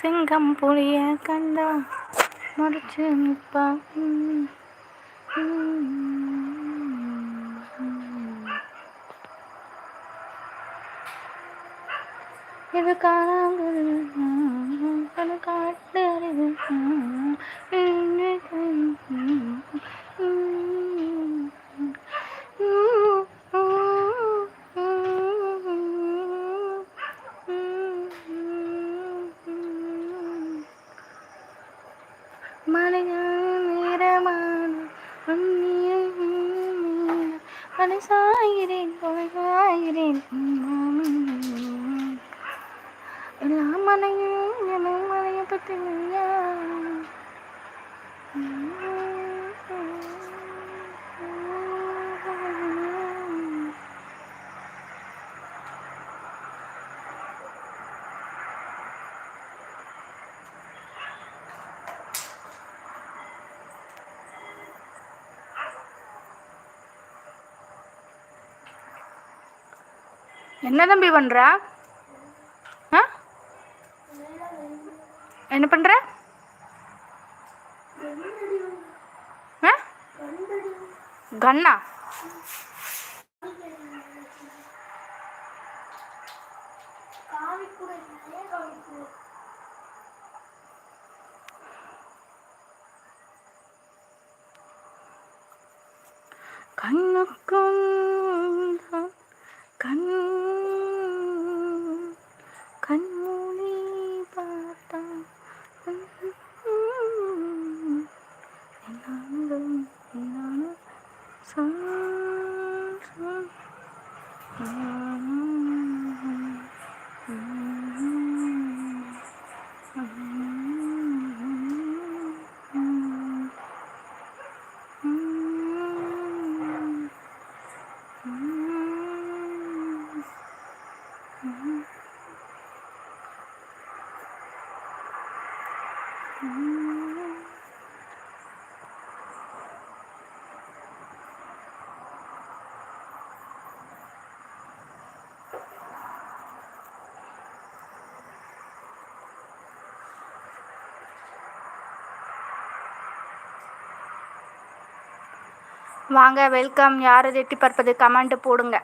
சிங்கம் புளிய கண்டா மறைச்சு நிற்பான் சாயிரேன் சாயிரேன் எல்லாம் மனையும் எல்லாம் மனையை பற்றி என்ன தம்பி பண்ணுற ஆ? என்ன பண்ற? ஆ? கண்ணா? Mm-hmm. வாங்க வெல்கம் யார் எட்டி பார்ப்பது? கமெண்ட் போடுங்க.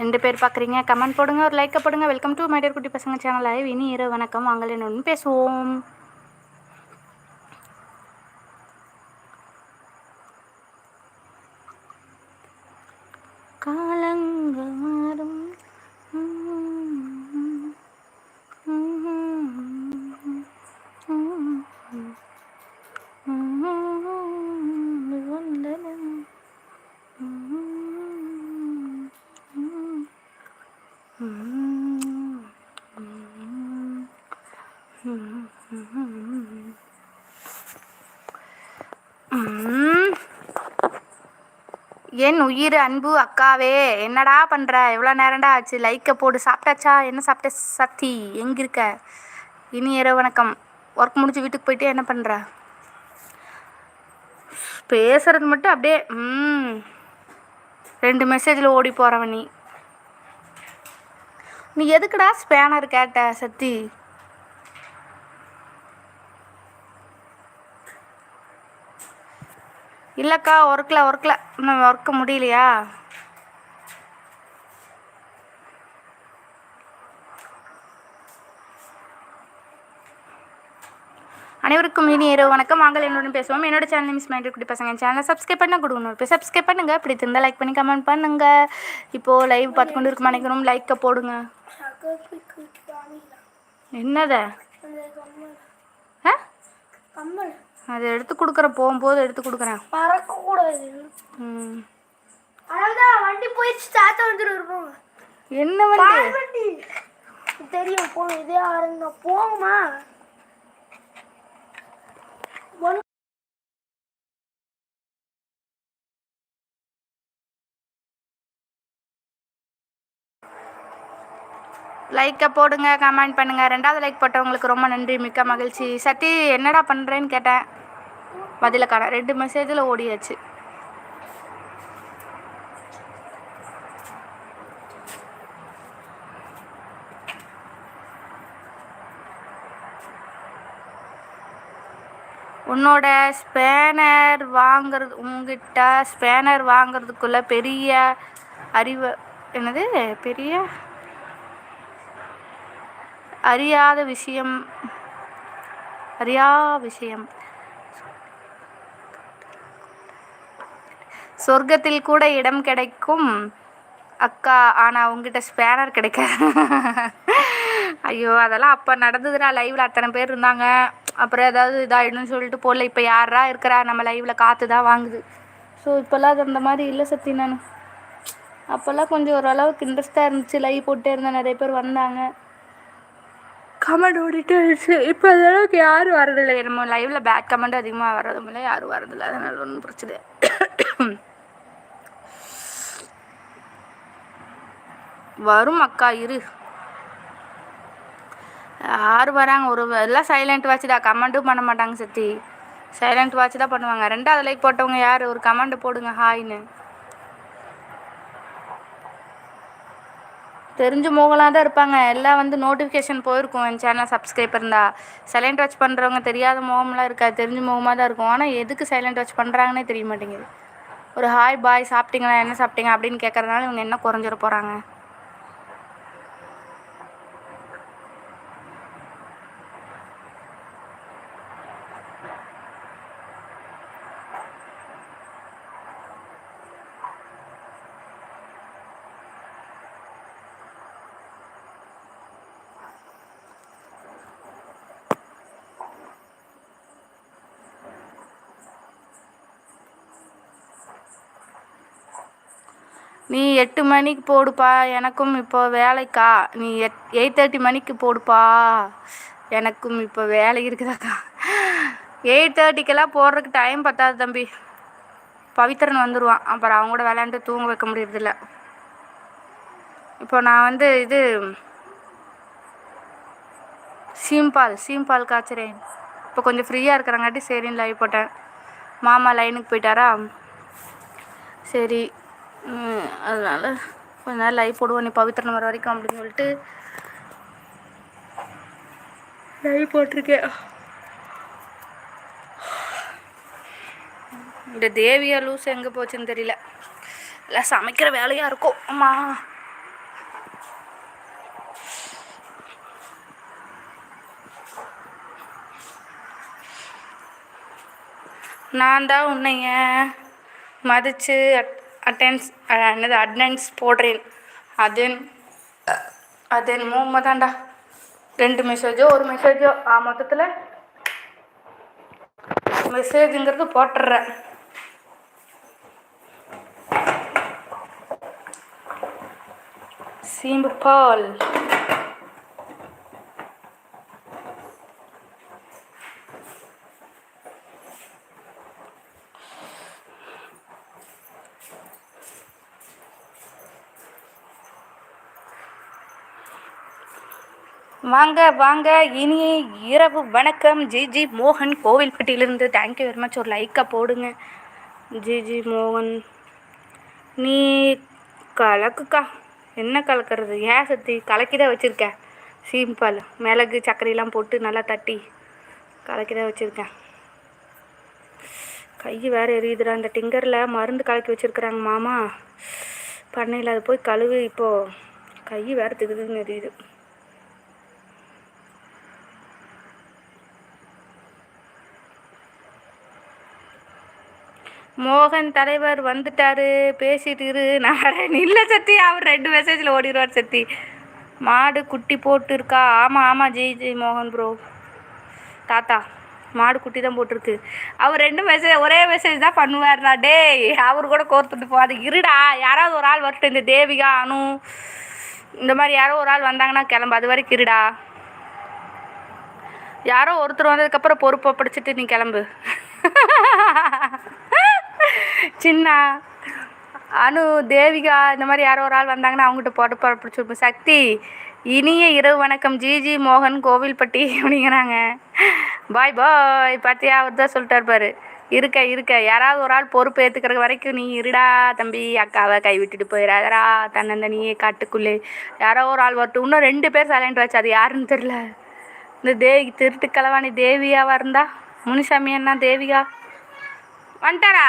ரெண்டு பேர் பார்க்குறீங்க கமெண்ட் போடுங்க ஒரு லைக்கை போடுங்க. வெல்கம் டு மைடியர் குட்டி பசங்க சேனல் லைவ் இனி இரவு வணக்கம். வாங்கலேன்னு என்னன்னு பேசுவோம். என் உயிர் அன்பு அக்காவே என்னடா பண்ணுற எவ்வளோ நேரம்டா ஆச்சு. லைக்கை போட்டு சாப்பிட்டாச்சா? என்ன சாப்பிட்ட சத்தி? எங்கே இருக்க? இனி இரவு வணக்கம். ஒர்க் முடிஞ்சு வீட்டுக்கு போயிட்டு என்ன பண்ணுற பேசுறது மட்டும் அப்படியே ம். ரெண்டு மெசேஜில் ஓடி போகிறவன் நீ. நீ எதுக்குடா ஸ்பேனர் கேட்ட சத்தி? இல்லைக்கா ஒர்க்கில் ஒர்க்கில். இன்னும் ஒர்க்கு முடியலையா? அனைவருக்கும் இனி இரவு வணக்கம். வாங்கல் என்னுடன் பேசுவோம். என்னோட சேனல் மிஸ் மைண்ட் குட்டி பசங்க. சேனலை சப்ஸ்கிரைப் பண்ண கொடுக்கணும் இப்போ சப்ஸ்கிரைப் பண்ணுங்க. பிடித்திருந்தா லைக் பண்ணி கமெண்ட் பண்ணுங்க. இப்போது லைவ் பார்த்து கொண்டு இருக்க நினைக்கிறோம் லைக்கை போடுங்க. என்னத? அதை எடுத்து கொடுக்குறேன் போகும்போது எடுத்து கொடுக்குறேன். பறக்க கூடாது ம் வண்டி போயிடுச்சு தாத்தா வந்துட்டு இருப்போங்க என்ன வண்டி? தெரியும் போங்க இதே போங்கம்மா. ஒன் லைக்கை போடுங்க கமெண்ட் பண்ணுங்க. ரெண்டாவது லைக் போட்டவங்களுக்கு ரொம்ப நன்றி மிக்க மகிழ்ச்சி. சத்தி என்னடா பண்ணுறேன்னு கேட்டேன். பதில காண ரெண்டு மெசேஜில் ஓடியாச்சு. உன்னோட ஸ்பேனர் வாங்குறது உங்ககிட்ட ஸ்பேனர் வாங்கிறதுக்குள்ள பெரிய அறிவு என்னது? பெரிய அறியாத விஷயம் அறியா விஷயம். சொர்க்கத்தில் கூட இடம் கிடைக்கும். அக்கா ஆனால் உங்ககிட்ட ஸ்பேனர் கிடைக்காது. ஐயோ அதெல்லாம் அப்போ நடந்ததுடா லைவில் அத்தனை பேர் இருந்தாங்க. அப்புறம் ஏதாவது இதாகிடும்னு சொல்லிட்டு போடல. இப்போ யாரா இருக்கிறா? நம்ம லைவில் காற்று தான் வாங்குது. ஸோ இப்போல்லாம் அது அந்த மாதிரி இல்லை சத்தி நான். அப்போல்லாம் கொஞ்சம் ஓரளவுக்கு இன்ட்ரெஸ்ட்டாக இருந்துச்சு. லைவ் போட்டே இருந்தேன். நிறைய பேர் வந்தாங்க. கமெண்ட் ஓடிட்டே இருந்துச்சு. இப்போ அதளவுக்கு யாரும் வரதில்லை. நம்ம லைவில் பேக் கமெண்ட் அதிகமாக வர்றதும் யாரும் வரதில்லை. அதனால் ஒன்றும் பிரச்சனை வரும் அக்கா இரு. யார் வராங்க? ஒரு எல்லாம் சைலண்ட் வாட்ச் தான் கமெண்ட்டும் பண்ண மாட்டாங்க சத்தி. சைலண்ட் வாட்ச் தான் பண்ணுவாங்க. ரெண்டாவது லைக் போட்டவங்க யார்? ஒரு கமெண்ட் போடுங்க. ஹாய்னு தெரிஞ்ச முகலாம் தான் இருப்பாங்க. எல்லாம் வந்து நோட்டிஃபிகேஷன் போயிருக்கும். என் சேனல் சப்ஸ்கிரைப் இருந்தால் சைலண்ட் வாட்ச் பண்ணுறவங்க தெரியாத முகம்லாம் இருக்காது. தெரிஞ்ச முகமாக தான் இருக்கும். ஆனால் எதுக்கு சைலண்ட் வாட்ச் பண்ணுறாங்கன்னே தெரிய மாட்டேங்குது. ஒரு ஹாய் பாய் சாப்பிட்டீங்களா? என்ன சாப்பிட்டீங்க? அப்படின்னு கேட்குறதுனால இவங்க என்ன குறைஞ்சிட போகிறாங்க நீ எட்டு மணிக்கு போடுப்பா எனக்கும் இப்போ வேலைக்கா. நீ எட் எயிட் தேர்ட்டி மணிக்கு போடுப்பா. எனக்கும் இப்போ வேலை இருக்குதாக்கா. எயிட் தேர்ட்டிக்கெல்லாம் போடுறதுக்கு டைம் பத்தாது தம்பி. பவித்ரன் வந்துடுவான் அப்புறம் அவங்க கூட விளையாண்டு தூங்க வைக்க முடியறதில்ல. இப்போ நான் வந்து இது சீம்பால் சீம்பால் காய்ச்சுறேன். இப்போ கொஞ்சம் ஃப்ரீயாக இருக்கிறங்காட்டி சரின்னு லைவ் போட்டேன். மாமா லைனுக்கு போயிட்டாரா? சரி. அதனால் கொஞ்ச நேரம் லைவ் போடுவோம். நீ பவித்ரன் வர வரைக்கும் அப்படின்னு சொல்லிட்டு லைவ் போட்டிருக்கேன். இந்த தேவியா லூஸ் எங்கே போச்சுன்னு தெரியல. எல்லாம் சமைக்கிற வேலையாக இருக்கும். அம்மா. நான் தான் உன்னைய மதித்து அட்டென்ஸ் என்னது அட்னன்ஸ் போடுறேன். அதன் அது என்னமோ உண்மைதான்டா ரெண்டு மெசேஜோ ஒரு மெசேஜோ ஆ மொத்தத்தில் மெசேஜுங்கிறது போட்டுடுறேன் சீம்பு பால். வாங்க வாங்க. இனி இரவு வணக்கம். ஜி ஜி மோகன் கோவில்பட்டியிலிருந்து. தேங்க்யூ வெரி மச் ஒரு லைக்கை போடுங்க. ஜி ஜி மோகன். நீ கலக்குக்கா. என்ன கலக்கிறது? ஏன் சத்தி? கலக்கி தான் வச்சுருக்கேன் சீம்பால் மிளகு சர்க்கரையெல்லாம் போட்டு நல்லா தட்டி கலக்கி தான் வச்சுருக்கேன் கை வேறு எரியுதுடா. இந்த டிங்கரில் மருந்து கலக்கி வச்சுருக்குறாங்க மாமா. பண்ணையில் அது போய் கழுவு. இப்போது கை வேறு திகுதுன்னு எரியுது. மோகன் தலைவர் வந்துட்டாரு. பேசிட்டு இரு. நான் இல்லை சத்தி அவர் ரெண்டு மெசேஜில் ஓடிடுவார் சத்தி. மாடு குட்டி போட்டுருக்கா. ஆமாம் ஆமாம் ஜெய் ஜெய் மோகன் ப்ரோ தாத்தா மாடு குட்டி தான் போட்டிருக்கு. அவர் ரெண்டு மெசேஜ் ஒரே மெசேஜ் தான் பண்ணுவார்டா. டேய் அவர் கூட கோர்த்துட்டு போகாது. இருடா யாராவது ஒரு ஆள் வரட்டும். இந்த தேவிகா அனு இந்த மாதிரி யாரோ ஒரு ஆள் வந்தாங்கன்னா கிளம்பு. அது வரைக்கும் இருடா. யாரோ ஒருத்தர் வந்ததுக்கப்புறம் பொறுப்பை பிடிச்சிட்டு நீ கிளம்பு. சின்ன அனு தேவிகா இந்த மாதிரி யாரோ ஒரு ஆள் வந்தாங்கன்னா அவங்ககிட்ட பொறுப்பை பிடிச்சிருப்போம் சக்தி இனிய இரவு வணக்கம். ஜிஜி மோகன் கோவில்பட்டி அப்படிங்கிறாங்க. பாய் பாய். பார்த்தியா அவர் தான் சொல்லிட்டார் பாரு. இருக்க இருக்க. யாராவது ஒரு ஆள் பொறுப்பு ஏற்றுக்கிற வரைக்கும் நீ இருடா தம்பி. அக்காவை கை விட்டுட்டு போயிடாதரா தன்னந்தனியே காட்டுக்குள்ளே. யாரோ ஒரு ஆள் வரட்டும். இன்னும் ரெண்டு பேர் சைலண்ட் வச்சு அது யாருன்னு தெரில இந்த தேவி திருட்டு கலவாணி தேவியாவா இருந்தா? முனிசாமி அண்ணா தேவிகா. வந்துட்டாரா?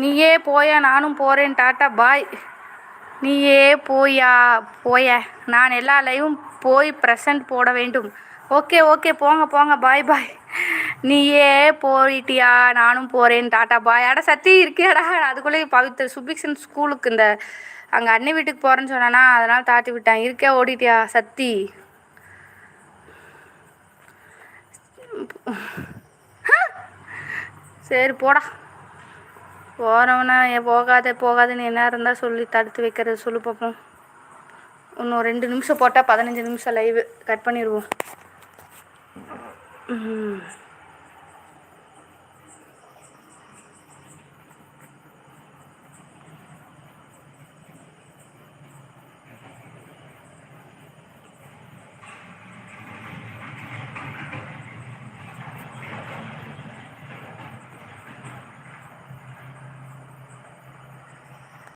நீயே போயா நானும் போகிறேன் டாட்டா பாய். நீயே போயா போய. நான் எல்லா லைவும் போய் ப்ரெசன்ட் போட வேண்டும். ஓகே ஓகே போங்க போங்க பாய் பாய். நீயே போயிட்டியா நானும் போகிறேன் டாட்டா பாய். அட சத்தி இருக்கியாடா? அதுக்குள்ளே பவித்ர சுபிக்ஷன் ஸ்கூலுக்கு இந்த அங்கே அண்ணி வீட்டுக்கு போகிறேன்னு சொன்னானா அதனால் தாட்டி விட்டேன். இருக்கே ஓடிட்டியா சத்தி? சரி போடா. போகிறவனா ஏன் போகாத போகாதுன்னு என்ன இருந்தால் சொல்லி தடுத்து வைக்கிறது சொல்லு பார்ப்போம் இன்னும் ரெண்டு நிமிஷம் போட்டால் பதினஞ்சு நிமிஷம் லைவு கட் பண்ணிடுவோம். ம்